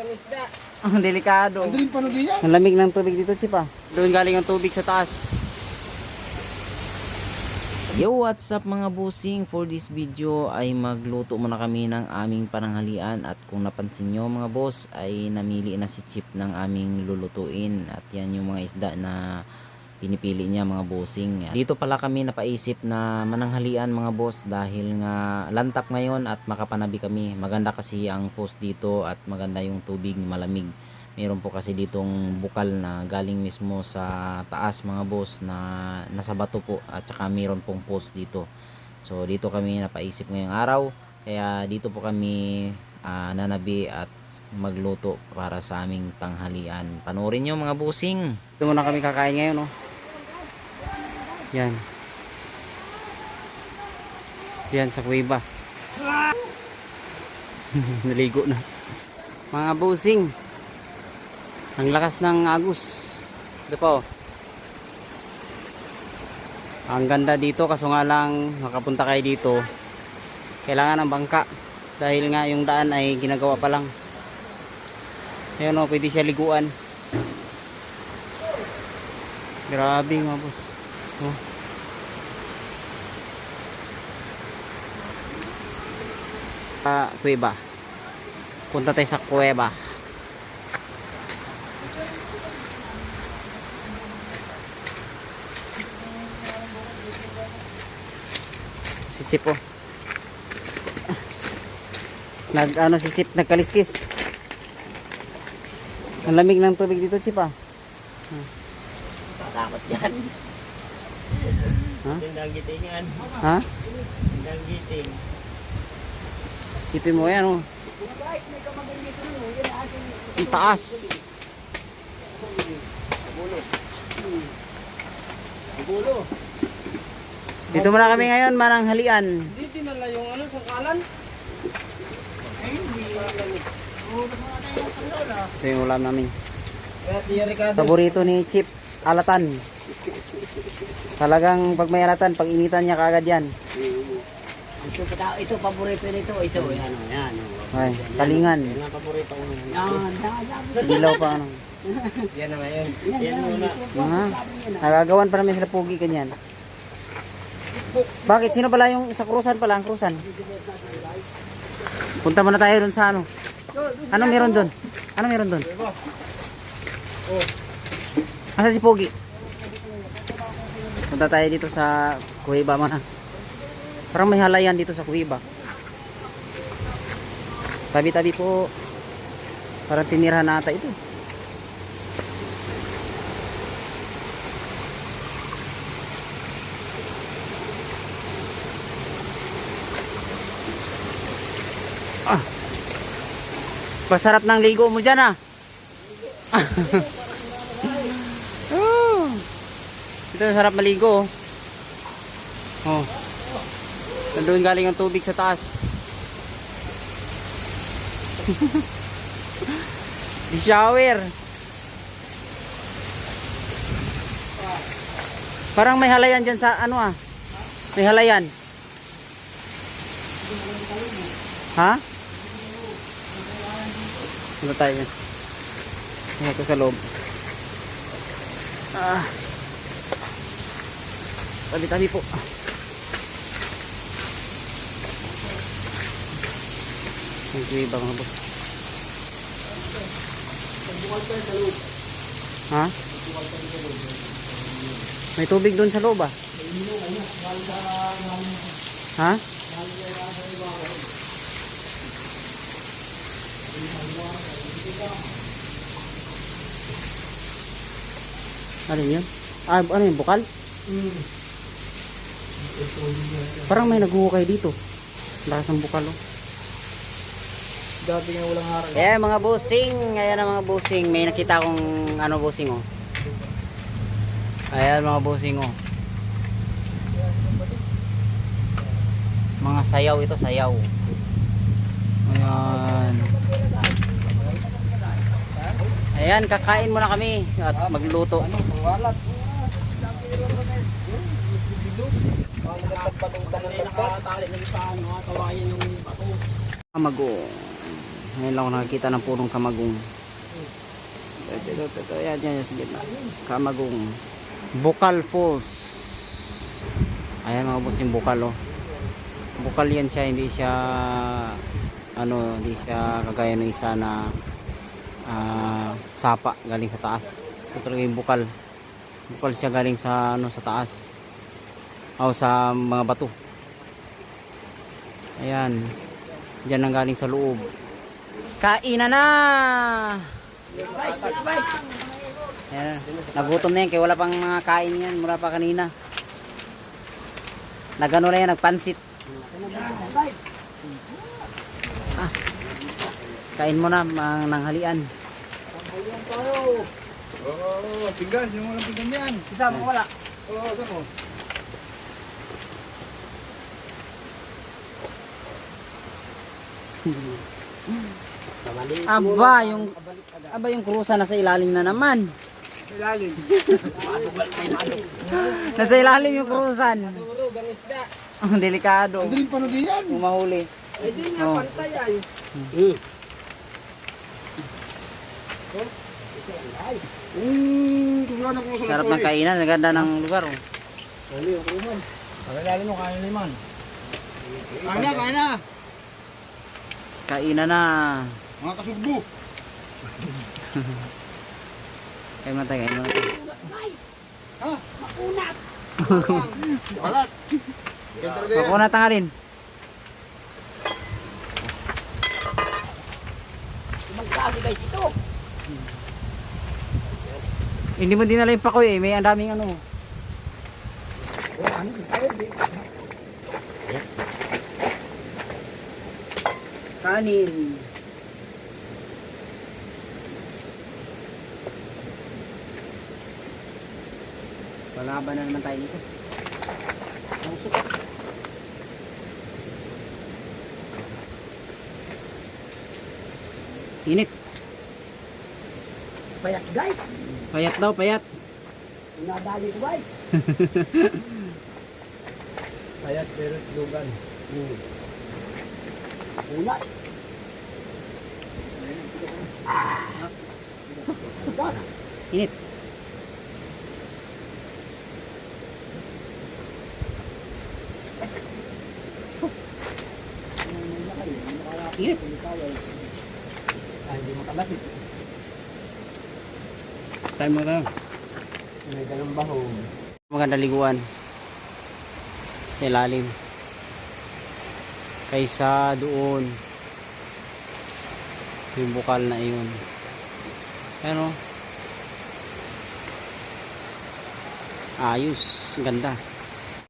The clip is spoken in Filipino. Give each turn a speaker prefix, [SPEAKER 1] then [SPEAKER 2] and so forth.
[SPEAKER 1] ang isda.
[SPEAKER 2] Ang delikado.
[SPEAKER 3] Ang dilim pa diyan.
[SPEAKER 2] Ang lamig ng tubig dito, Chip ah. Doon galing ang tubig sa taas.
[SPEAKER 4] Yo, what's up mga busing? For this video ay magluto muna kami ng aming pananghalian at kung napansin nyo mga boss ay namili na si Chip ng aming lulutuin at yan yung mga isda na pinipili niya mga bossing. Dito pala kami napaisip na mananghalian mga boss dahil nga lantap ngayon at makapanabi kami. Maganda kasi ang post dito at maganda yung tubig malamig. Meron po kasi ditong bukal na galing mismo sa taas mga boss na nasa bato po at saka meron pong post dito. So dito kami napaisip ngayong araw kaya dito po kami ah, nanabi at magluto para sa aming tanghalian. Panoorin nyo mga busing.
[SPEAKER 2] Ito muna kami kakain ngayon, oh. Yan. Yan sa kuweba. Naligo na. Mga busing. Ang lakas ng agos. Ito pa, oh. Ang ganda dito kaso nga lang makapunta kayo dito. Kailangan ng bangka. Dahil nga yung daan ay ginagawa pa lang. Ayun oh, pwede siya liguan. Grabe mga boss. Oh. Ah, kuweba. Punta tayo sa kuweba. Si Chip oh. Nag ano si Chip nagkaliskis. Ang lamig ng tubig dito Chip ah.
[SPEAKER 1] Takot yan.
[SPEAKER 2] Ha?
[SPEAKER 1] Tindang gitingan.
[SPEAKER 2] Ha?
[SPEAKER 1] Tindang giting.
[SPEAKER 2] Sipin mo yan oh. Ang taas. Dito muna kami ngayon, manang halian.
[SPEAKER 1] Hindi dinala yung ano sa kalan.
[SPEAKER 2] Ito yung ulam namin. Paborito ni Chip, alatan. Talagang pag may alatan, pag initan niya kagad yan.
[SPEAKER 1] Ito, pa- ito paborito nito. Ito, yan o, yan o.
[SPEAKER 2] Ay, talingan.
[SPEAKER 1] Yan ang paborito ko. Yan, yan,
[SPEAKER 2] Ilaw pa ano.
[SPEAKER 1] yan na ngayon. Yan muna.
[SPEAKER 2] Mga, nagagawan pa namin sila pugi kanyan. Bakit? Sino pala yung sa krusan pala? Ang krusan? Punta muna tayo dun sa ano. Ano meron dun? Ano meron dun? Asa si Pogi? Punta tayo dito sa Kuhiba mana. Parang may halayan dito sa Kuhiba. Tabi-tabi po. Parang tinirahan nata ito. Ah. Pasarap ng ligo mo dyan ah. Ito sarap maligo oh. Oh. Nandun galing ang tubig sa taas. Di shower. Parang may halayan dyan sa ano ah. May halayan. Ha? Ano tayo ko sa loob. Ah. Tabi-tabi po. Ang kuwiba mga boss. Ha? May tubig doon sa loob ah. Ha? Ano yun? Ah, ano yun? Bukal? Parang may naghuhukay dito. Lakas ng bukal oh.
[SPEAKER 1] Dati nga walang harang.
[SPEAKER 2] Ayan mga busing, ayan ang mga busing. May nakita akong ano busing oh. Ayan mga busing oh. Mga sayaw ito, sayaw. Ayan. Ayan, kakain muna kami at magluto.
[SPEAKER 1] Walat. Nakatali ng paan, mga kawayan yung bato.
[SPEAKER 2] Mago. Ngayon lang ako nakakita ng punong kamagong. Ito, ito, ito. Yan, yan, yan, sa gitna. Kamagong. Bukal Falls. Ayan mga boss yung bukal oh. Bukal yan siya, hindi siya ano, hindi siya kagaya ng isa na ah, sapa galing sa taas. Ito talaga yung bukal. Bukal siya galing sa ano sa taas. O sa mga bato. Ayan. Diyan ang galing sa loob. Kainan na! Ayan. Nagutom na yan kaya wala pang mga kain yan mula pa kanina. Nagano na yan, nagpansit.
[SPEAKER 1] Guys,
[SPEAKER 2] Kain mo na, mga nanghalian.
[SPEAKER 3] Oo, pinggan. Yung walang pinggan yan.
[SPEAKER 1] Isa mo wala.
[SPEAKER 3] Oo, mo?
[SPEAKER 1] Kamali.
[SPEAKER 2] Aba, yung aba yung krusa nasa ilalim na naman.
[SPEAKER 3] Ilalim.
[SPEAKER 2] Nasa ilalim yung krusan.
[SPEAKER 1] Gangisda.
[SPEAKER 2] Ang delikado.
[SPEAKER 3] Ang dilim panood yan.
[SPEAKER 2] Kung mahuli.
[SPEAKER 1] Ay, di nga,
[SPEAKER 2] Oh.
[SPEAKER 1] pantay ay.
[SPEAKER 3] Na kung
[SPEAKER 2] Sarap ng kainan, ang ganda ng lugar. Oh.
[SPEAKER 1] Ano yung kuman?
[SPEAKER 3] Pagkailalim mo, kain liman. Kain na, kain na.
[SPEAKER 2] Kainan na.
[SPEAKER 3] Mga kasugbo.
[SPEAKER 2] Kain mo na tayo, kain mo na tayo.
[SPEAKER 3] Ha? Makunat. Yan.
[SPEAKER 2] Makuha na tangalin.
[SPEAKER 1] Magkasi guys ito.
[SPEAKER 2] Hindi mo dinala yung pakoy eh, may ang daming ano. Kanin. Palaban na naman tayo nito. Pusok. Init.
[SPEAKER 1] Payat guys.
[SPEAKER 2] Payat daw, payat.
[SPEAKER 1] Nadali ko guys.
[SPEAKER 3] Payat pero lugan.
[SPEAKER 1] Hmm. Ulat.
[SPEAKER 2] Init. Init.
[SPEAKER 1] Ay, hindi mo kabat.
[SPEAKER 2] Time mo na.
[SPEAKER 1] May ganun baho.
[SPEAKER 2] Maganda liguan. Sa ilalim. Kaysa doon. Yung bukal na iyon. Ano? Ayos. Ganda.